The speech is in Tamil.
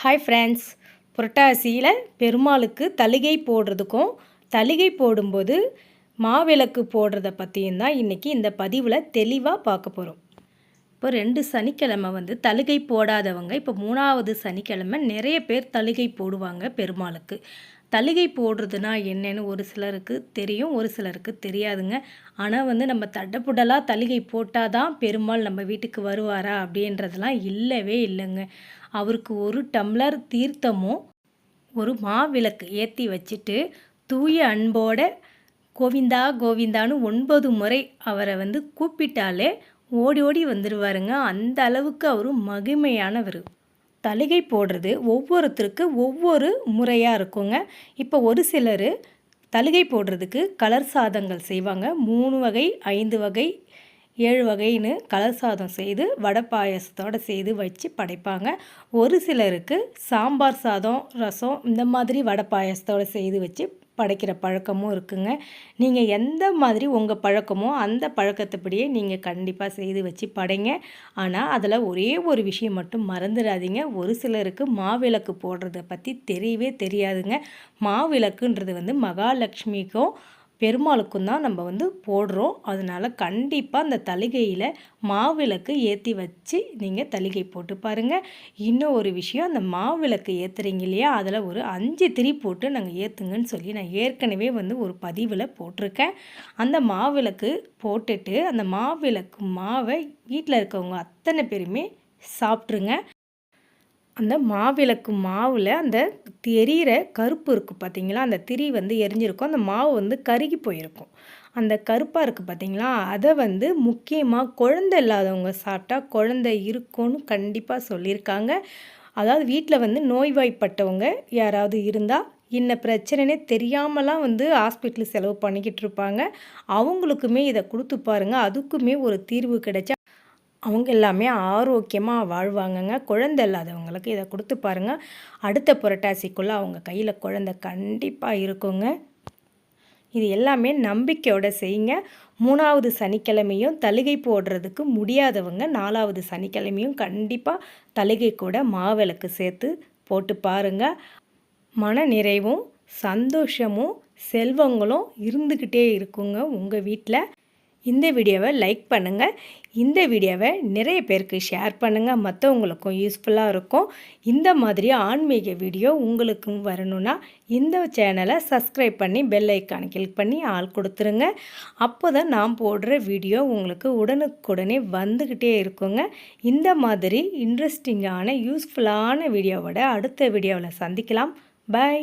ஹாய் ஃப்ரெண்ட்ஸ் புரட்டாசியில் பெருமாளுக்கு தலிகை போடுறதுக்கும் தலிகை போடும்போது மாவிளக்கு போடுறத பற்றியும் தான் இன்றைக்கி இந்த பதிவில் தெளிவாக பார்க்க போகிறோம் இப்போ ரெண்டு சனிக்கிழமை வந்து தழுகை போடாதவங்க இப்போ மூணாவது சனிக்கிழமை நிறைய பேர் தழுகை போடுவாங்க பெருமாளுக்கு. தலிகை போடுறதுனா என்னன்னு ஒரு சிலருக்கு தெரியும் ஒரு சிலருக்கு தெரியாதுங்க. ஆனால் வந்து நம்ம தடப்புடலாக தலிகை போட்டால் தான் பெருமாள் நம்ம வீட்டுக்கு வருவாரா அப்படின்றதெல்லாம் இல்லவே இல்லைங்க. அவருக்கு ஒரு டம்ளர் தீர்த்தமும் ஒரு மாவிளக்கு ஏற்றி வச்சுட்டு தூய அன்போட கோவிந்தா கோவிந்தான்னு ஒன்பது முறை அவரை வந்து கூப்பிட்டாலே ஓடி ஓடி வந்துடுவாருங்க அந்த அளவுக்கு அவர் மகிமையானவர். தலிகை போடுறது ஒவ்வொருத்தருக்கு ஒவ்வொரு முறையாக இருக்குங்க. இப்போ ஒரு சிலர் தலிகை போடுறதுக்கு கலர் சாதங்கள் செய்வாங்க. மூணு வகை ஐந்து வகை ஏழு வகைன்னு கலர் சாதம் செய்து வடை பாயசத்தோடு செய்து வச்சு படைப்பாங்க. ஒரு சிலருக்கு சாம்பார் சாதம் ரசம் இந்த மாதிரி வடை பாயசத்தோடு செய்து வச்சு படைக்கிற பழக்கமும் இருக்குங்க. நீங்கள் எந்த மாதிரி உங்கள் பழக்கமோ அந்த பழக்கத்தைப்படியே நீங்கள் கண்டிப்பாக செய்து வச்சு படைங்க. ஆனால் அதில் ஒரே ஒரு விஷயம் மட்டும் மறந்துடாதீங்க. ஒரு சிலருக்கு மாவிளக்கு போடுறத பற்றி தெரியவே தெரியாதுங்க. மாவிளக்குன்றது வந்து மகாலட்சுமிக்கும் பெருமாளுக்கும் தான் நம்ம வந்து போடுறோம். அதனால் கண்டிப்பாக அந்த தலிகையில் மாவிளக்கு ஏற்றி வச்சு நீங்கள் தலிகை போட்டு பாருங்கள் இன்னும் ஒரு விஷயம் அந்த மாவிளக்கு ஏற்றுறீங்க இல்லையா? அதில் ஒரு அஞ்சு திரி போட்டு நாங்கள் ஏற்றுங்கன்னு சொல்லி நான் ஏற்கனவே வந்து ஒரு பதிவில் போட்டிருக்கேன். அந்த மாவிளக்கு போட்டுட்டு அந்த மாவிளக்கு மாவை வீட்டில் இருக்கவங்க அத்தனை பேருமே சாப்பிட்ருங்க அந்த மாவிளக்கு மாவில் அந்த எரியிற கருப்பு இருக்குது பார்த்தீங்களா அந்த திரி வந்து எரிஞ்சிருக்கும். அந்த மாவு வந்து கருகி போயிருக்கும். அந்த கருப்பாக இருக்குது பார்த்தீங்களா அதை வந்து முக்கியமாக குழந்தை இல்லாதவங்க சாப்பிட்டா குழந்தை இருக்கும்னு கண்டிப்பாக சொல்லியிருக்காங்க. அதாவது வீட்டில் வந்து நோய்வாய்ப்பட்டவங்க யாராவது இருந்தால் இன்ன பிரச்சனைனே தெரியாமலாம் வந்து ஹாஸ்பிட்டல் செலவு பண்ணிக்கிட்டு இருப்பாங்க. அவங்களுக்குமே இதை கொடுத்து பாருங்கள் அதுக்குமே ஒரு தீர்வு கிடைச்சா அவங்க எல்லாமே ஆரோக்கியமாக வாழ்வாங்கங்க. குழந்தை இல்லாதவங்களுக்கு இதை கொடுத்து பாருங்கள் அடுத்த புரட்டாசிக்குள்ளே அவங்க கையில் குழந்தை கண்டிப்பாக இருக்குங்க. இது எல்லாமே நம்பிக்கையோடு செய்யுங்க. மூணாவது சனிக்கிழமையும் தலுகை போடுறதுக்கு முடியாதவங்க நாலாவது சனிக்கிழமையும் கண்டிப்பாக தலுகை கூட மாவிளக்கு சேர்த்து போட்டு பாருங்கள் மன நிறைவும் சந்தோஷமும் செல்வங்களும் இருந்துக்கிட்டே இருக்குங்க உங்கள் வீட்டில் இந்த வீடியோவை லைக் பண்ணுங்கள் இந்த வீடியோவை நிறைய பேருக்கு ஷேர் பண்ணுங்கள் மற்றவங்களுக்கும் யூஸ்ஃபுல்லாக இருக்கும். இந்த மாதிரி ஆன்மீக வீடியோ உங்களுக்கும் வரணும்னா இந்த சேனலை சப்ஸ்கிரைப் பண்ணி பெல் ஐக்கான் கிளிக் பண்ணி ஆள் கொடுத்துருங்க. அப்போ தான் நான் போடுற வீடியோ உங்களுக்கு உடனுக்குடனே வந்துக்கிட்டே இருக்குங்க. இந்த மாதிரி இன்ட்ரெஸ்டிங்கான யூஸ்ஃபுல்லான வீடியோவோட அடுத்த வீடியோவில் சந்திக்கலாம். பாய்